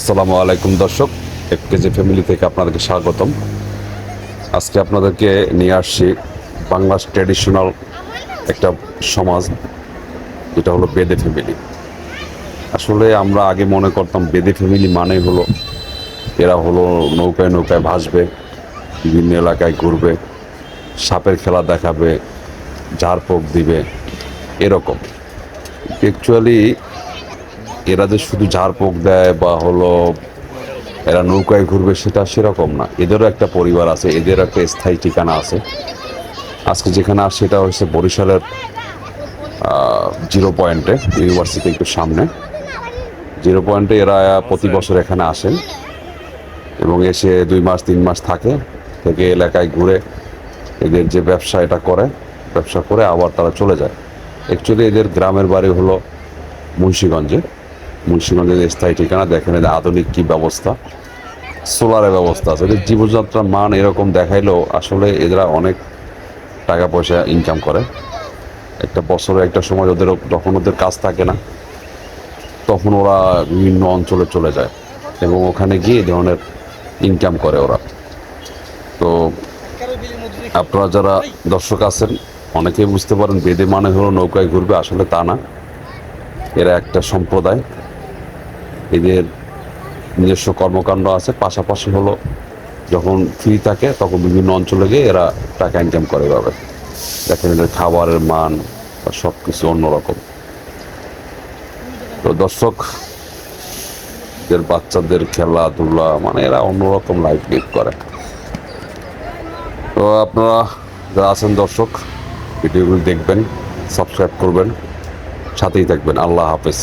আসসালামু আলাইকুম দর্শক এক কেজি ফ্যামিলি থেকে আপনাদেরকে স্বাগতম। আজকে আপনাদেরকে নিয়ে আসছি বাংলার ট্র্যাডিশনাল একটা সমাজ, যেটা হলো বেদে ফ্যামিলি আসলে আমরা আগে মনে করতাম বেদে ফ্যামিলি মানে হলো, এরা হলো নৌকায় নৌকায় ভাসবে, বিভিন্ন এলাকায় ঘুরবে, সাপের খেলা দেখাবে ঝাড়পোক দিবে, এরকম। অ্যাকচুয়ালি এরা যে শুধু ঝাড়পোক দেয় বা হলো এরা নৌকায় ঘুরবে, সেটা সেরকম না। এদেরও একটা পরিবার আছে, এদের একটা স্থায়ী ঠিকানা আছে। আজকে যেখানে আসছে, সেটা হচ্ছে বরিশালের জিরো পয়েন্টে, ইউনিভার্সিটি একটু সামনে। জিরো পয়েন্টে এরা প্রতি বছর এখানে আসেন এবং এসে দুই মাস, তিন মাস থাকে, থেকে এলাকায় ঘুরে এদের যে ব্যবসা, এটা করে, ব্যবসা করে আবার তারা চলে যায়। অ্যাকচুয়ালি এদের গ্রামের বাড়ি হলো মুন্সীগঞ্জে। মুন্সীগঞ্জের স্থায়ী ঠিকানা, দেখেন এদের আধুনিক কী ব্যবস্থা? সোলারের ব্যবস্থা আছে। এদের জীবনযাত্রার মান এরকম দেখাইলেও আসলে এরা অনেক টাকা পয়সা ইনকাম করে। একটা বছরে একটা সময় ওদের যখন ওদের কাজ থাকে না, তখন ওরা বিভিন্ন অঞ্চলে চলে যায় এবং ওখানে গিয়ে ধরনের ইনকাম করে ওরা। তো আপনারা যারা দর্শক আছেন, অনেকেই বুঝতে পারেন বেদে মানে হলো নৌকায় ঘুরবে, আসলে তা না। এরা একটা সম্প্রদায়। এদের নিজস্ব কর্মকাণ্ড আছে। পাশাপাশি হলো যখন ফ্রি থাকে, তখন বিভিন্ন অঞ্চলে গিয়ে এরা টাকা ইনকাম করে এভাবে। দেখেন এদের খাবারের মান সব কিছু অন্যরকম। তো দর্শক, এদের বাচ্চাদের খেলাধুলা মানে এরা অন্যরকম লাইফ লিড করে। তো আপনারা যারা আছেন দর্শক, ভিডিওগুলি দেখবেন সাবস্ক্রাইব করবেন। সাথেই থাকবেন। আল্লাহ হাফেজ।